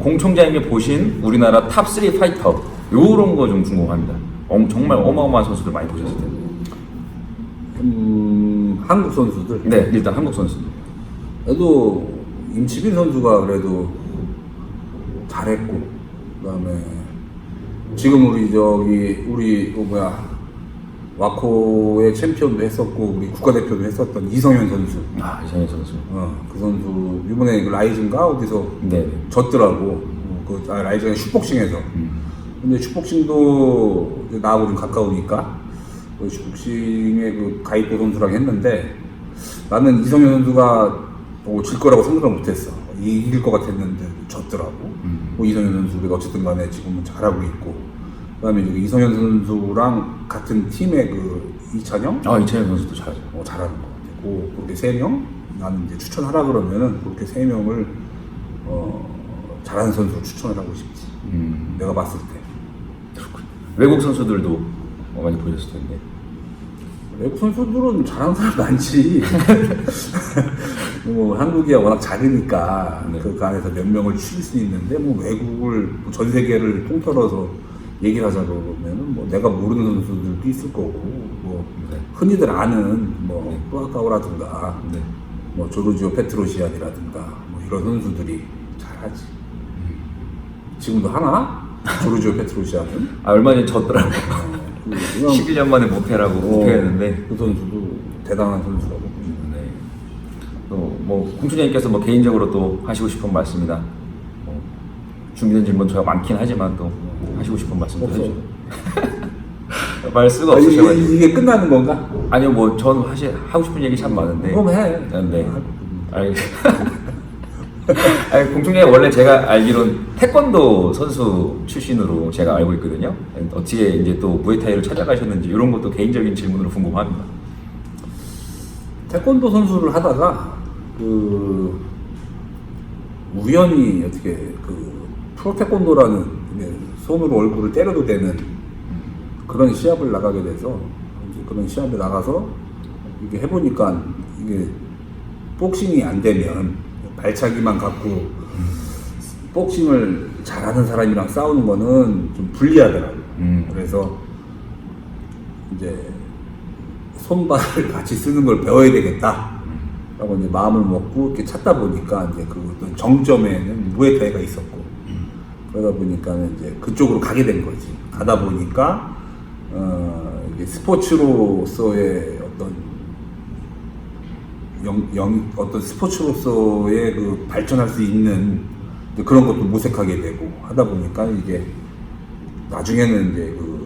공 총장님이 보신 우리나라 탑3 파이터 요런 거 좀 궁금합니다. 엄- 정말 어마어마한 선수들 많이 보셨을 텐데. 음, 한국 선수들. 네, 일단 한국 선수. 그래도 임치빈 선수가 그래도 잘했고 그다음에 지금 우리 저기 우리 그 뭐야 와코의 챔피언도 했었고 우리 국가대표도 했었던 이성현 선수. 아 이상현 선수. 어, 그 선수 이번에 그 라이즈인가 어디서 네. 졌더라고. 어, 그 아, 라이즈가 슈복싱에서. 음. 근데 슈복싱도 나하고 좀 가까우니까 그 슈복싱의 그 가이코 선수랑 했는데 나는 이성현 선수가 뭐 질 거라고 생각을 못했어. 이- 이길 것 같았는데 졌더라고. 음. 뭐 이성현 선수가 어쨌든 간에 지금은 잘하고 있고 그다음에 이제 이성현 선수랑 같은 팀의 그 이찬영 아 이찬현 선수도 잘하죠. 어, 잘하는 것 같고 그렇게 세 명 나는 이제 추천하라 그러면은 그렇게 세 명을 어, 잘하는 선수를 추천을 하고 싶지. 음. 내가 봤을 때. 외국 선수들도 어, 많이 보셨을 텐데. 외국 선수들은 잘하는 사람 많지. 뭐 한국이야 워낙 작으니까 네. 그 안에서 몇 명을 추릴 수 있는데 뭐 외국을 뭐전 세계를 통틀어서 얘기를 하자 그러면은 뭐 내가 모르는 선수들도 있을 거고 뭐 네. 흔히들 아는 뭐 네. 또아까오라든가 네. 뭐 조르지오 페트로시안이라든가 뭐 이런 선수들이 잘하지. 지금도 하나? 조르지오 페트로시안은? 아 얼마 전에 졌더라고. 어, 그 그냥 11년 만에 목패라고 어, 목패했는데. 그 선수도 대단한 선수라고. 네. 또뭐 공주님께서 뭐 개인적으로 또 하시고 싶은 말씀이나 뭐 준비된 질문 저가 많긴 하지만 또 하시고 싶은 말씀도 없어. 해주세요. 말 수가 아, 이게, 없으셔가지고. 이게 끝나는 건가? 아니요 뭐 저는 사실 하고 싶은 얘기 참 많은데. 그럼 해. 네. 네. 아니, 아니 공중에 원래 제가 알기로는 태권도 선수 출신으로 제가 알고 있거든요. 어떻게 이제 또 무에타이를 찾아가셨는지 이런 것도 개인적인 질문으로 궁금합니다. 태권도 선수를 하다가 그 우연히 어떻게 그 프로 태권도라는 이제 손으로 얼굴을 때려도 되는 그런 시합을 나가게 돼서 그런 시합에 나가서 이게 해보니까 이게 복싱이 안 되면 발차기만 갖고 복싱을 잘하는 사람이랑 싸우는 거는 좀 불리하더라고요. 음. 그래서 이제 손발을 같이 쓰는 걸 배워야 되겠다. 라고 이제 마음을 먹고 이렇게 찾다 보니까 이제 그 어떤 정점에는 무에타이가 있었고 그러다 보니까는 이제 그쪽으로 가게 된 거지. 가다 보니까 어 이게 스포츠로서의 어떤 영, 영 어떤 스포츠로서의 그 발전할 수 있는 그런 것도 모색하게 되고 하다 보니까 이게 나중에는 이제 그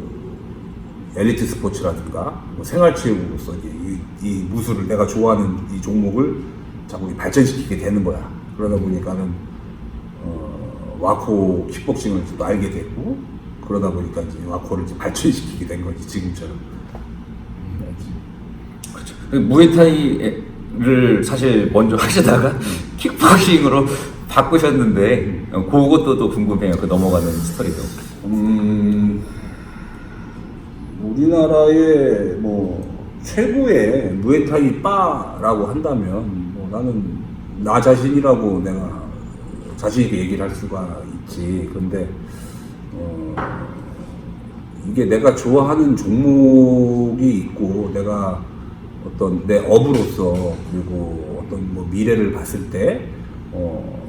엘리트 스포츠라든가 뭐 생활체육으로서 이, 이 무술을 내가 좋아하는 이 종목을 자꾸 발전시키게 되는 거야. 그러다 보니까는 어, 와코 킥복싱을 또 알게 되고 그러다 보니까 이제 와코를 이제 발전시키게 된 거지 지금처럼. 그렇죠. 무에타이를 사실 먼저 하시다가 킥복싱으로 바꾸셨는데 어, 그것도 또 궁금해요. 그 넘어가는 스토리도. 음, 우리나라의 뭐 최고의 무에타이 바라고 한다면 뭐 나는 나 자신이라고 내가 자신 있게 얘기를 할 수가 있지. 근데 어, 이게 내가 좋아하는 종목이 있고 내가 어떤 내 업으로서 그리고 어떤 뭐 미래를 봤을 때 어,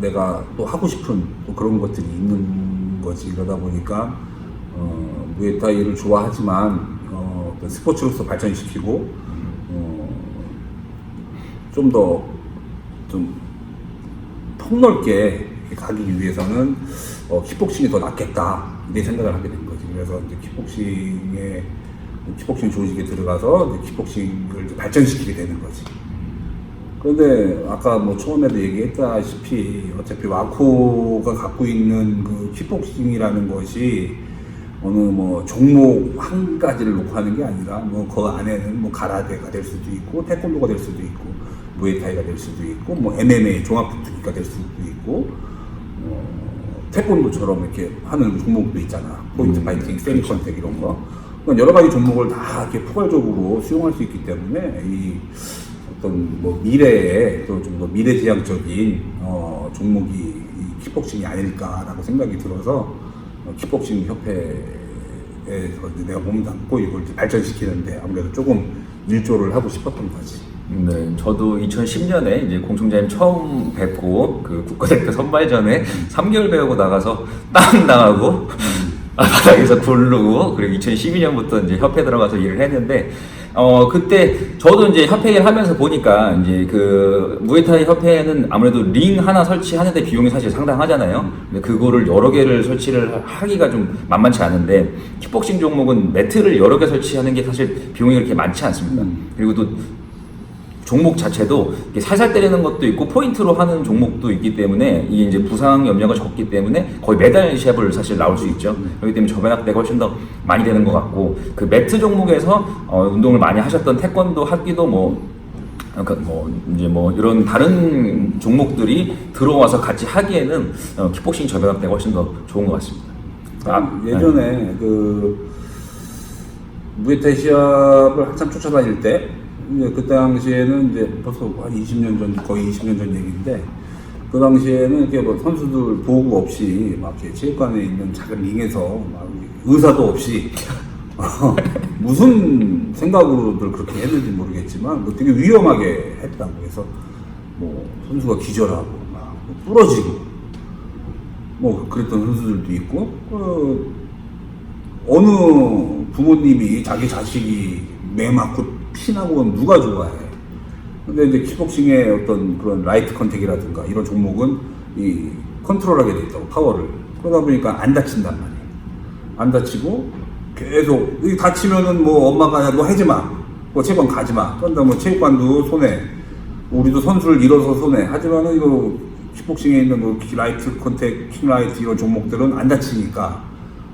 내가 또 하고 싶은 또 그런 것들이 있는 거지 그러다 보니까 어, 무에타이를 좋아하지만 어, 스포츠로서 발전시키고 어, 좀더좀 폭넓게 가기 위해서는 어, 킥복싱이 더 낫겠다 내 생각을 하게 된 거지 그래서 이제 킥복싱에 킥복싱 조직에 들어가서 이제 킥복싱을 이제 발전시키게 되는 거지. 그런데 아까 뭐 처음에도 얘기했다시피 어차피 와코가 갖고 있는 그 킥복싱이라는 것이 어느 뭐 종목 한 가지를 놓고 하는 게 아니라 뭐 그 안에는 뭐 가라데가 될 수도 있고 태권도가 될 수도 있고 무에타이가 될 수도 있고 뭐 MMA 종합격투기가 될 수도 있고 어, 태권도처럼 이렇게 하는 종목도 있잖아. 포인트 음, 파이팅, 세미 컨택 이런 거. 그러니까 여러 가지 종목을 다 이렇게 포괄적으로 수용할 수 있기 때문에 이 어떤 뭐 미래에 또 좀 더 미래지향적인 어, 종목이 이 킥복싱이 아닐까라고 생각이 들어서 어, 킥복싱 협회에서 내가 몸 담고 이걸 이제 발전시키는데 아무래도 조금 일조를 하고 싶었던 거지. 네, 저도 2010년에 이제 공청장님 처음 뵙고 그 국가대표 선발전에 3개월 배우고 나가서 땅 당하고 아, 바닥에서 굴르고 그리고 2012년부터 이제 협회 들어가서 일을 했는데 어 그때 저도 이제 협회 일을 하면서 보니까 이제 그 무에타이 협회는 아무래도 링 하나 설치하는데 비용이 사실 상당하잖아요. 근데 그거를 여러 개를 설치를 하기가 좀 만만치 않은데 킥복싱 종목은 매트를 여러 개 설치하는 게 사실 비용이 그렇게 많지 않습니다. 그리고 또 종목 자체도 살살 때리는 것도 있고 포인트로 하는 종목도 있기 때문에 이게 이제 부상 염려가 적기 때문에 거의 매달 시합을 사실 나올 수 있죠. 그렇기 때문에 저변학대가 훨씬 더 많이 되는 것 같고 그 매트 종목에서 어, 운동을 많이 하셨던 태권도 합기도 뭐 그러니까 뭐 이제 뭐 이런 다른 종목들이 들어와서 같이 하기에는 어, 킥복싱 저변학대가 훨씬 더 좋은 것 같습니다. 아, 예전에 그 무에타이 시합을 한참 쫓아다닐 때 이제 그 당시에는 이제 벌써 한 20년 전 거의 20년 전 얘기인데 그 당시에는 이렇게 뭐 선수들 보호 없이 막 이렇게 체육관에 있는 작은 링에서 막 의사도 없이 어, 무슨 생각으로들 그렇게 했는지 모르겠지만 뭐 되게 위험하게 했다고 해서 뭐 선수가 기절하고 막 부러지고 뭐 그랬던 선수들도 있고 어, 어느 부모님이 자기 자식이 매 맞고 피나고 누가 좋아해. 근데 이제 킥복싱의 어떤 그런 라이트 컨택이라든가 이런 종목은 이 컨트롤하게 돼 있다고 파워를 그러다 보니까 안 다친단 말이에요. 안 다치고 계속 이 다치면은 뭐 엄마가 야너 하지 마. 뭐 체육관 가지 마. 그런다 뭐 체육관도 손해. 우리도 선수를 잃어서 손해. 하지만은 이거 킥복싱에 있는 뭐 라이트 컨택, 킥라이트 이런 종목들은 안 다치니까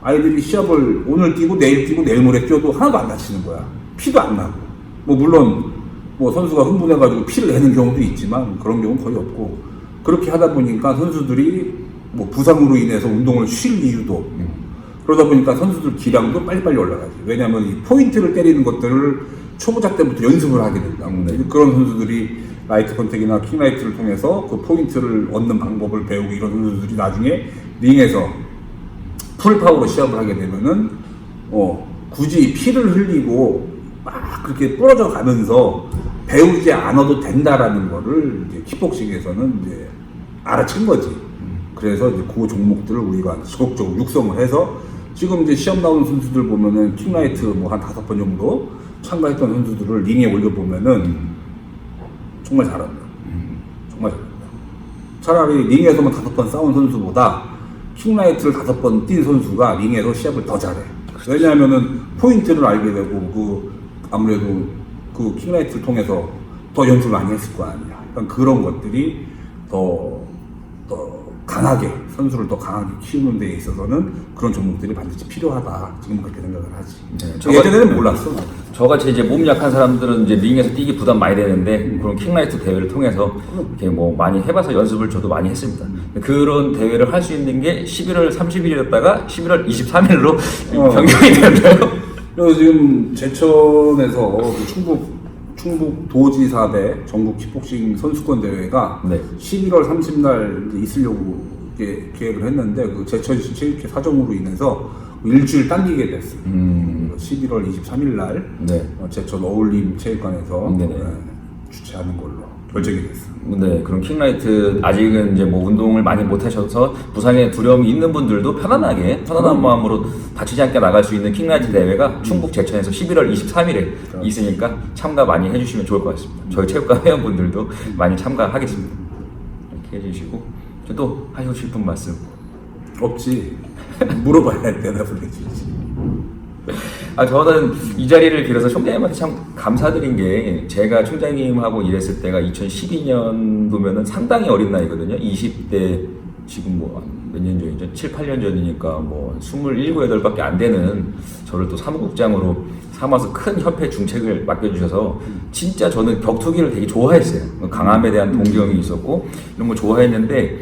아이들이 시합을 오늘 뛰고 내일 뛰고 내일 모레 뛰어도 하나도 안 다치는 거야. 피도 안 나고. 뭐 물론 뭐 선수가 흥분해가지고 피를 내는 경우도 있지만 그런 경우는 거의 없고 그렇게 하다 보니까 선수들이 뭐 부상으로 인해서 운동을 쉴 이유도 없고 그러다 보니까 선수들 기량도 빨리빨리 올라가지. 왜냐하면 이 포인트를 때리는 것들을 초보자 때부터 연습을 하게 된다. 그런 선수들이 라이트 컨택이나 킥라이트를 통해서 그 포인트를 얻는 방법을 배우고 이런 선수들이 나중에 링에서 풀파워로 시합을 하게 되면은 어 굳이 피를 흘리고 막 그렇게 부러져 가면서 배우지 않아도 된다라는 거를 이제 킥복싱에서는 이제 알아챈 거지. 그래서 이제 그 종목들을 우리가 지속적으로 육성을 해서 지금 이제 시험 나오는 선수들 보면은 킥라이트 뭐 한 다섯 번 정도 참가했던 선수들을 링에 올려 보면은 정말 잘한다. 정말 잘한다. 차라리 링에서만 다섯 번 싸운 선수보다 킥라이트를 다섯 번 뛴 선수가 링에서 시합을 더 잘해. 왜냐하면은 포인트를 알게 되고 그 아무래도 그 킥라이트를 통해서 더 연습을 많이 했을 거 아니야. 그러니까 그런 것들이 더, 더 강하게 선수를 더 강하게 키우는 데 있어서는 그런 종목들이 반드시 필요하다. 지금 그렇게 생각을 하지. 네, 저가- 예전에는 몰랐어. 저같이 이제 몸 약한 사람들은 이제 링에서 뛰기 부담 많이 되는데 그런 킥라이트 대회를 통해서 이렇게 뭐 많이 해봐서 연습을 저도 많이 했습니다. 그런 대회를 할 수 있는 게 11월 30일이었다가 11월 23일로 어. 변경이 됐나요? 그래서 지금 제천에서 그 충북 충북 도지사대 전국 킥복싱 선수권 대회가 네. 11월 30날 이제 있으려고 이렇게 계획을 했는데 그 제천시 체육회 사정으로 인해서 일주일 당기게 됐어요. 음, 11월 23일 날 네. 어, 제천 어울림 체육관에서 네네. 네, 주최하는 걸로 결정이 됐어. 네, 그럼 킥라이트 아직은 이제 뭐 운동을 많이 못 하셔서 부상에 두려움이 있는 분들도 편안하게 편안한 마음으로 다치지 않게 나갈 수 있는 킥라이트 대회가 충북 제천에서 11월 23일에 있으니까 참가 많이 해주시면 좋을 것 같습니다. 저희 체육관 회원분들도 많이 참가하겠습니다. 이렇게 해주시고 또 하시고 싶은 말씀. 없지. 물어봐야 대답을 해주지. 아 저는 이 자리를 빌어서 총장님한테 참 감사드린 게 제가 총장님하고 일했을 때가 2012년도면은 상당히 어린 나이거든요. 20대 지금 뭐 몇 년 전이죠? 7, 8년 전이니까 뭐 27, 8밖에 안 되는 저를 또 사무국장으로 삼아서 큰 협회 중책을 맡겨주셔서 진짜 저는 격투기를 되게 좋아했어요. 강함에 대한 동경이 있었고 이런 거 좋아했는데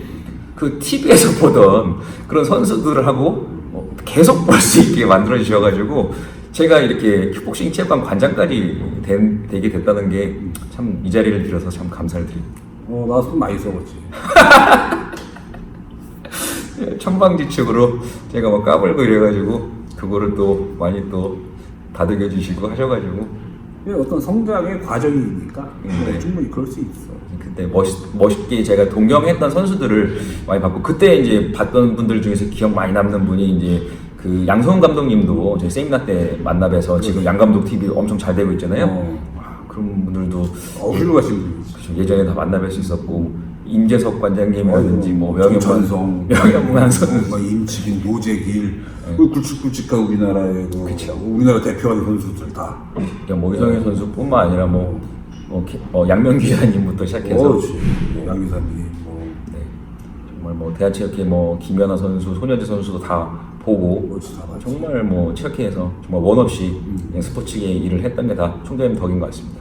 그 TV에서 보던 그런 선수들하고 어, 계속 볼 수 있게 만들어 주셔가지고 제가 이렇게 킥복싱 체육관 관장까지 된- 되게 됐다는 게 참 이 자리를 빌어서 참 감사를 드립니다. 어, 나손 많이 써봤지. 천방지축으로 제가 막 까불고 이래가지고 그거를 또 많이 또 다독여 주시고 하셔가지고 어떤 성장의 과정이니까 네. 충분히 그럴 수 있어. 그때 멋있, 멋있게 제가 동경했던 선수들을 많이 봤고 그때 이제 봤던 분들 중에서 기억 많이 남는 분이 이제 그 양성훈 감독님도 저희 세미나 때 만나 뵈서 지금 양 감독 TV 엄청 잘 되고 있잖아요. 어. 와, 그런 분들도 어, 훌륭하신 분이지. 그렇죠. 예전에 다 만나 뵐 수 있었고 임재석 관장님이라든지 뭐 선수 뭐 임치빈, 노재길, 그 굵직굵직한 우리나라의 그 그쵸. 우리나라 대표하는 선수들 다. 그냥 뭐 이성현 선수뿐만 아니라 뭐, 뭐 기- 어, 양명 기자님부터 시작해서 어. 뭐 양기사님, 뭐 네, 정말 뭐 대한체육회 뭐 김연아 선수, 손현재 선수도 다 보고 다. 정말 뭐 체육회에서 정말 원 없이 그냥 스포츠계 일을 했던 게 다 총장님 덕인 것 같습니다.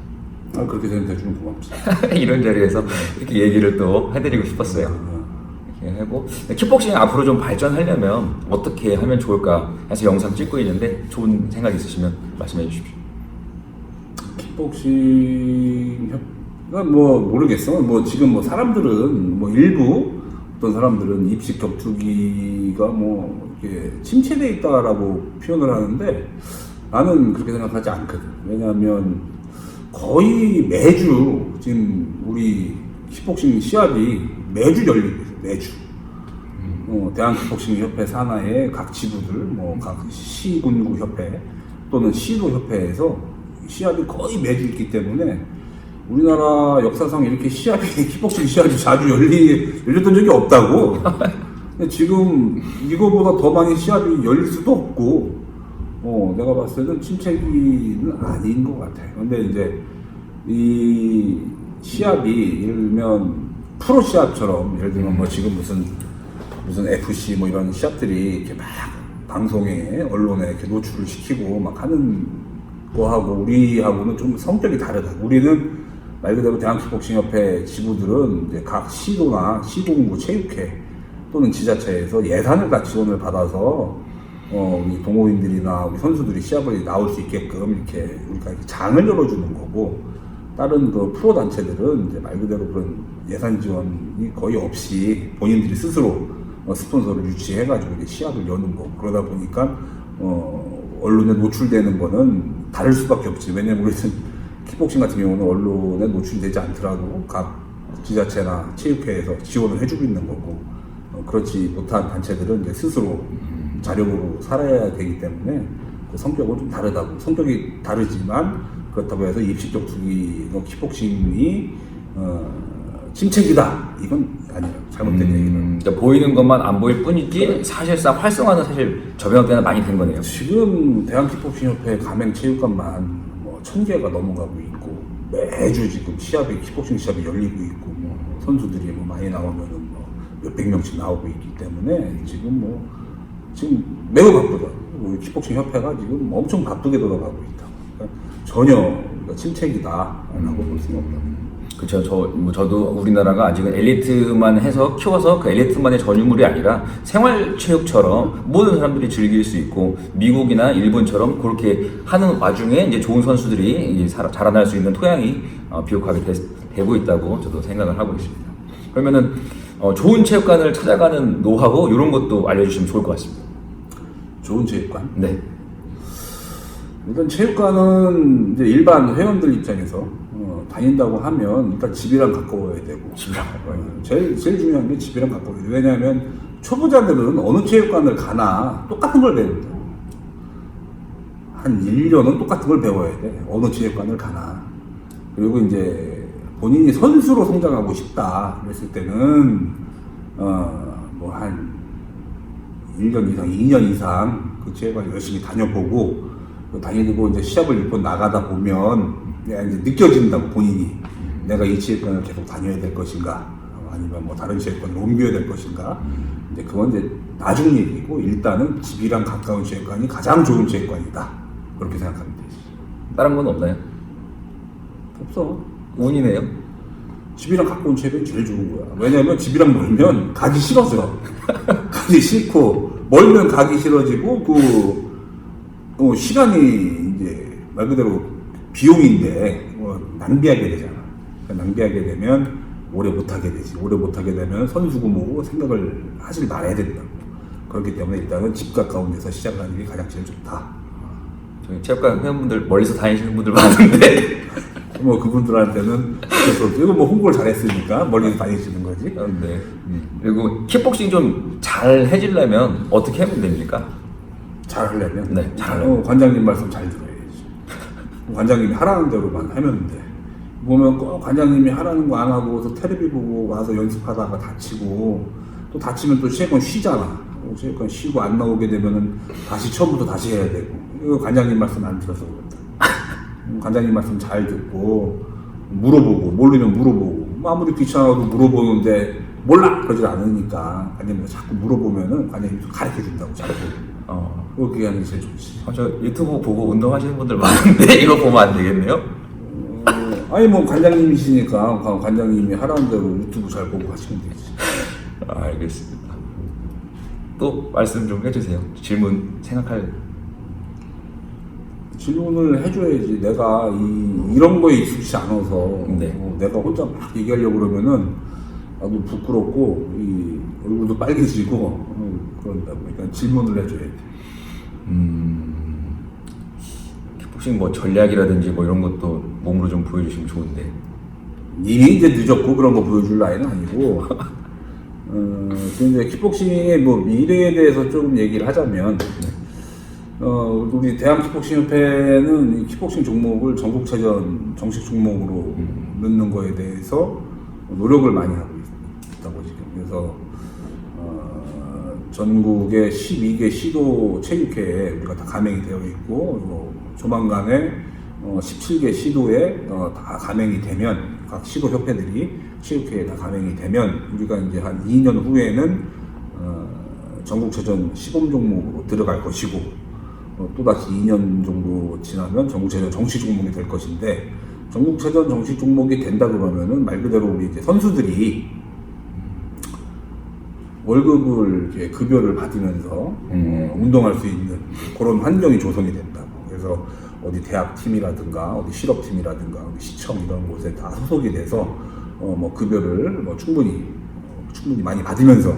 아, 그렇게 생각해주면 고맙지. 이런 자리에서 이렇게 얘기를 또 해드리고 싶었어요. 이렇게 하고 킥복싱 앞으로 좀 발전하려면 어떻게 하면 좋을까 해서 영상 찍고 있는데 좋은 생각 있으시면 말씀해 주십시오. 킥복싱 협, 뭐 모르겠어. 뭐 지금 뭐 사람들은 뭐 일부 어떤 사람들은 입식 격투기가 뭐 이렇게 침체돼 있다라고 표현을 하는데 나는 그렇게 생각하지 않거든. 왜냐하면 거의 매주 지금 우리 킥복싱 시합이 매주 열리고 있어. 매주. 어, 대한킥복싱협회 산하의 각 지부들, 뭐 각 시군구 협회 또는 시도 협회에서 시합이 거의 매주 있기 때문에 우리나라 역사상 이렇게 시합이 킥복싱 시합이 자주 열리 열렸던 적이 없다고. 근데 지금 이거보다 더 많이 시합이 열릴 수도 없고, 어 내가 봤을 때는 침체기는 아닌 것 같아. 근데 이제 이 시합이 예를 들면 프로 시합처럼 예를 들면 뭐 지금 무슨 무슨 FC 뭐 이런 시합들이 이렇게 막 방송에 언론에 이렇게 노출을 시키고 막 하는 거하고 우리하고는 좀 성격이 다르다. 우리는 말 그대로 대한킥복싱협회 지부들은 이제 각 시도나 시도군구 체육회 또는 지자체에서 예산을 다 지원을 받아서 어, 우리 동호인들이나 우리 선수들이 시합을 나올 수 있게끔 이렇게 우리가 이렇게 장을 열어주는 거고 다른 그 프로 단체들은 이제 말 그대로 그런 예산 지원이 거의 없이 본인들이 스스로 어, 스폰서를 유치해가지고 이제 시합을 여는 거고 그러다 보니까 어, 언론에 노출되는 거는 다를 수밖에 없지. 왜냐면 우리는 킥복싱 같은 경우는 언론에 노출되지 않더라도 각 지자체나 체육회에서 지원을 해주고 있는 거고 어, 그렇지 못한 단체들은 이제 스스로 자력으로 살아야 되기 때문에 그 성격은 좀 다르다고. 성격이 다르지만 그렇다고 해서 입식적 투기 뭐 킥복싱이 어, 침체기다. 이건 아니에요 잘못된 얘기는 음, 그러니까 보이는 것만 안 보일 뿐이지 사실상 활성화는 사실 저변 때는 많이 된 거네요. 지금 대한킥복싱협회 가맹 체육관만 뭐 천 개가 넘어가고 있고 매주 지금 시합이 킥복싱 시합이 열리고 있고 뭐 선수들이 뭐 많이 나오면은 뭐 몇백 명씩 나오고 있기 때문에 지금 뭐 지금 매우 바쁘다. 우리 킥복싱 협회가 지금 엄청 바쁘게 돌아가고 있다. 그러니까 전혀 우리가 침체기다라고 볼 수는 없다. 그렇죠. 저, 뭐 저도 우리나라가 아직은 엘리트만 해서 키워서 그 엘리트만의 전유물이 아니라 생활체육처럼 모든 사람들이 즐길 수 있고 미국이나 일본처럼 그렇게 하는 와중에 이제 좋은 선수들이 이제 살- 자라날 수 있는 토양이 어, 비옥하게 되, 고 있다고 저도 생각을 하고 있습니다. 그러면은 어, 좋은 체육관을 찾아가는 노하우 이런 것도 알려주시면 좋을 것 같습니다. 좋은 체육관. 네. 일단 체육관은 이제 일반 회원들 입장에서 어, 다닌다고 하면 일단 집이랑 가까워야 되고 집이랑 어, 제일 제일 중요한 게 집이랑 가까워야 돼. 왜냐하면 초보자들은 어느 체육관을 가나 똑같은 걸 배운다. 한 1년은 똑같은 걸 배워야 돼. 어느 체육관을 가나. 그리고 이제 본인이 선수로 성장하고 싶다 그랬을 때는 어 뭐 한 1년 이상, 2년 이상 그 체육관 열심히 다녀보고 그 다니고 이제 시합을 몇번 나가다 보면 이제 느껴진다고 본인이 내가 이 체육관을 계속 다녀야 될 것인가 어, 아니면 뭐 다른 체육관을 옮겨야 될 것인가. 이제 그건 이제 나중 얘기고 일단은 집이랑 가까운 체육관이 가장 좋은 체육관이다. 그렇게 생각하면 되지 다른 건 없나요? 없어. 운이네요. 집이랑 가까운 체육관이 제일 좋은 거야. 왜냐면 집이랑 멀면 가기 싫어져 가기 싫고 멀면 가기 싫어지고 그 어, 시간이 이제 말 그대로 비용인데 뭐 낭비하게 되잖아. 그러니까 낭비하게 되면 오래 못하게 되지. 오래 못하게 되면 선수고 뭐고 생각을 하질 말아야 된다고. 그렇기 때문에 일단은 집 가까운 데서 시작하는 게 가장 제일 좋다. 저희 체육관 회원분들 멀리서 다니시는 분들 많은데 뭐 그분들한테는 그래서 이거 뭐 홍보를 잘했으니까 멀리서 다니시는 거지. 네. 그리고 킥복싱 좀 잘 해지려면 어떻게 하면 됩니까? 잘 하려면 네, 잘 하려면. 어, 관장님 말씀 잘 들어야지. 관장님이 하라는 대로만 하면 돼. 보면 꼭 관장님이 하라는 거 안 하고서 텔레비 보고 와서 연습하다가 다치고 또 다치면 또 시합권 쉬잖아. 어, 시합권 쉬고 안 나오게 되면은 다시 처음부터 다시 해야 되고. 이거 관장님 말씀 안 들어서 그렇다. 음, 관장님 말씀 잘 듣고 물어보고 모르면 물어보고 뭐 아무리 귀찮아도 물어보는데 몰라 그러질 않으니까 관장님 자꾸 물어보면은 관장님이 좀 가르쳐 준다고 자꾸. 어, 하는 게 제일 좋지. 어, 저 유튜브 보고 운동하시는 분들 많은데 이거 보면 안 되겠네요? 어, 아니 뭐 관장님이시니까 관- 관장님이 하라는 대로 유튜브 잘 보고 하시면 되지. 아, 알겠습니다. 또 말씀 좀 해주세요. 질문 생각할 질문을 해줘야지. 내가 이, 이런 거에 익숙치 않아서 네. 어, 내가 혼자 막 얘기하려고 그러면은 나도 부끄럽고 이 얼굴도 빨개지고 어, 그런다고. 그러니까 질문을 해줘야 돼. 음, 킥복싱 뭐 전략이라든지 뭐 이런 것도 몸으로 좀 보여주시면 좋은데. 이미 이제 늦었고 그런 거 보여줄 나이는 아니고 어, 지금 이제 킥복싱의 뭐 미래에 대해서 조금 얘기를 하자면 어, 우리 대한 킥복싱 협회는 이 킥복싱 종목을 전국체전 정식 종목으로 넣는 거에 대해서 노력을 많이 하고 있- 있다고 지금. 그래서 어, 전국의 12개 시도 체육회에 우리가 다 가맹이 되어 있고 그리고 조만간에 어, 17개 시도에 어, 다 가맹이 되면 각 시도 협회들이 체육회에 다 가맹이 되면 우리가 이제 한 2년 후에는 어, 전국체전 시범 종목으로 들어갈 것이고 어, 또다시 2년 정도 지나면 전국체전 정식 종목이 될 것인데 전국체전 정식 종목이 된다 그러면은 말 그대로 우리 이제 선수들이 월급을 이제 급여를 받으면서 음. 어, 운동할 수 있는 그런 환경이 조성이 된다고. 그래서 어디 대학 팀이라든가 어디 실업 팀이라든가 어디 시청 이런 곳에 다 소속이 돼서 어, 뭐 급여를 뭐 충분히 어, 충분히 많이 받으면서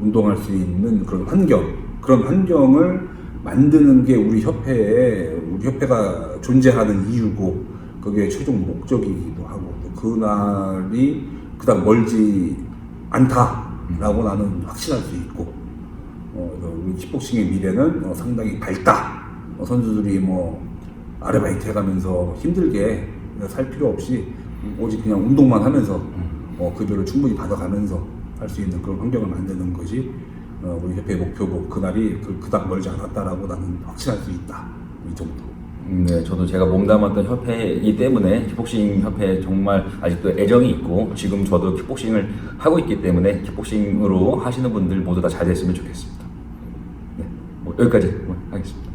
운동할 수 있는 그런 환경 그런 환경을 만드는 게 우리 협회에 우리 협회가 존재하는 이유고 그게 최종 목적이기도 하고 또 그날이 그닥 멀지 않다라고 나는 확신할 수 있고 어, 그래서 우리 킥복싱의 미래는 어, 상당히 밝다. 어, 선수들이 뭐 아르바이트 해가면서 힘들게 살 필요 없이 오직 그냥 운동만 하면서 어, 급여를 충분히 받아가면서 할 수 있는 그런 환경을 만드는 것이 어, 우리 협회의 목표고 그날이 그, 그닥 멀지 않았다라고 나는 확신할 수 있다. 이 정도. 음, 네, 저도 제가 몸담았던 협회이기 때문에 킥복싱 협회에 정말 아직도 애정이 있고 지금 저도 킥복싱을 하고 있기 때문에 킥복싱으로 하시는 분들 모두 다 잘 됐으면 좋겠습니다. 네, 뭐 여기까지 뭐 하겠습니다.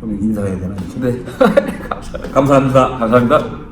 그럼 인사해야 되나? 네, 감사합니다. 감사합니다. 감사합니다.